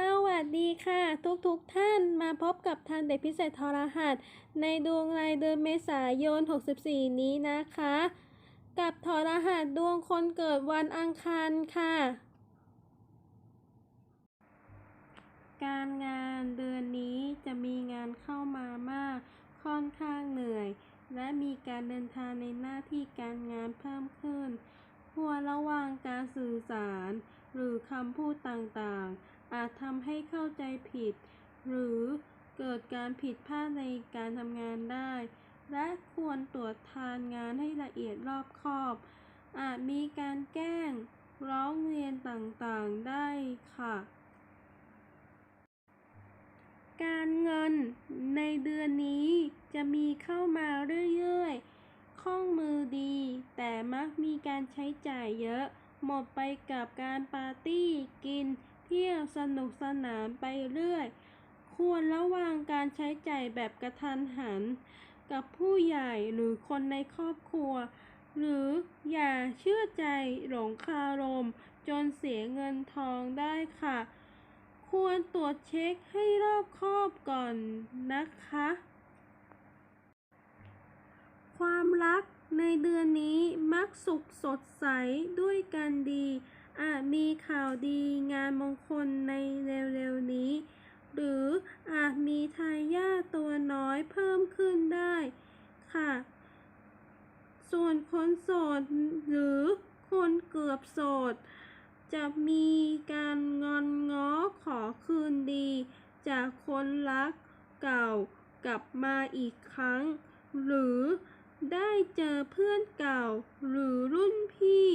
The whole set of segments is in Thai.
สวัสดีค่ะ ทุกทุกๆท่านมาพบกับทันเด็กพิเศษทรหัส ในดวงรายเดือนเมษายน 64 นี้นะคะ กับทรหัสดวงคนเกิดวันอังคารค่ะ การงานเดือนนี้จะมีงานเข้ามามากค่อนข้างเหนื่อย และมีการเดินทางในหน้าที่การงานเพิ่มขึ้นควรระวังการสื่อสาร หรือคำพูดต่างๆ อาจทำให้เข้าใจผิด หรือเกิดการผิดพลาดในการทำงานได้ และควรตรวจทานงานให้ละเอียดรอบคอบ อาจมีการแกล้งร้องเรียนต่างๆได้ค่ะ การเงินในเดือนนี้จะมีเข้ามาเรื่อยๆคล่องมือดี แต่มักมีการใช้จ่ายเยอะ หมดไปกับการปาร์ตี้กิน ที่ยวสนุกสนานไปเรื่อย ควรระวังการใช้ใจ่ายแบบกระทันหัน กับผู้ใหญ่หรือคนในครอบครัว หรืออย่าเชื่อใจหลงคารม จนเสียเงินทองได้ค่ะ ควรตรวจเช็คให้รอบคอบก่อนนะคะ ความรักในเดือนนี้มักสุขสดใสด้วยกันดี อาจมีข่าวดีงานมงคลในเร็วๆนี้ หรืออาจมีทายาทตัวน้อยเพิ่มขึ้นได้ค่ะ ส่วนคนโสดหรือคนเกือบโสด จะมีการงอนง้อขอคืนดี จากคนรักเก่ากลับมาอีกครั้ง หรือได้เจอเพื่อนเก่าหรือรุ่นพี่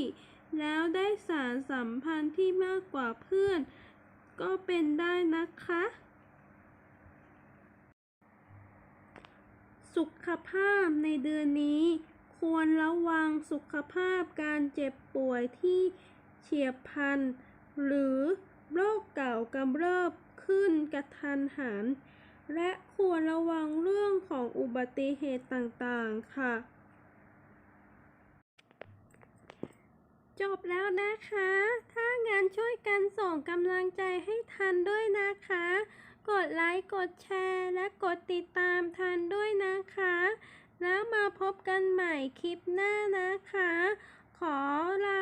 แล้วได้สารสัม พันธ์ที่มากกว่าเพื่อน ก็เป็นได้นะคะ สุขภาพในเดือนนี้ ควรระวังสุขภาพการเจ็บป่วยที่เฉียบพลัน หรือโรคเก่ากำเริบขึ้นกระทันหัน และควรระวังเรื่องของอุบัติเหตุต่างๆ ค่ะ จบแล้วนะคะ ถ้างั้นช่วยกันส่งกำลังใจให้ทันด้วยนะคะ กดไลค์ กดแชร์ และกดติดตามทันด้วยนะคะ แล้วมาพบกันใหม่คลิปหน้านะคะ ขอลา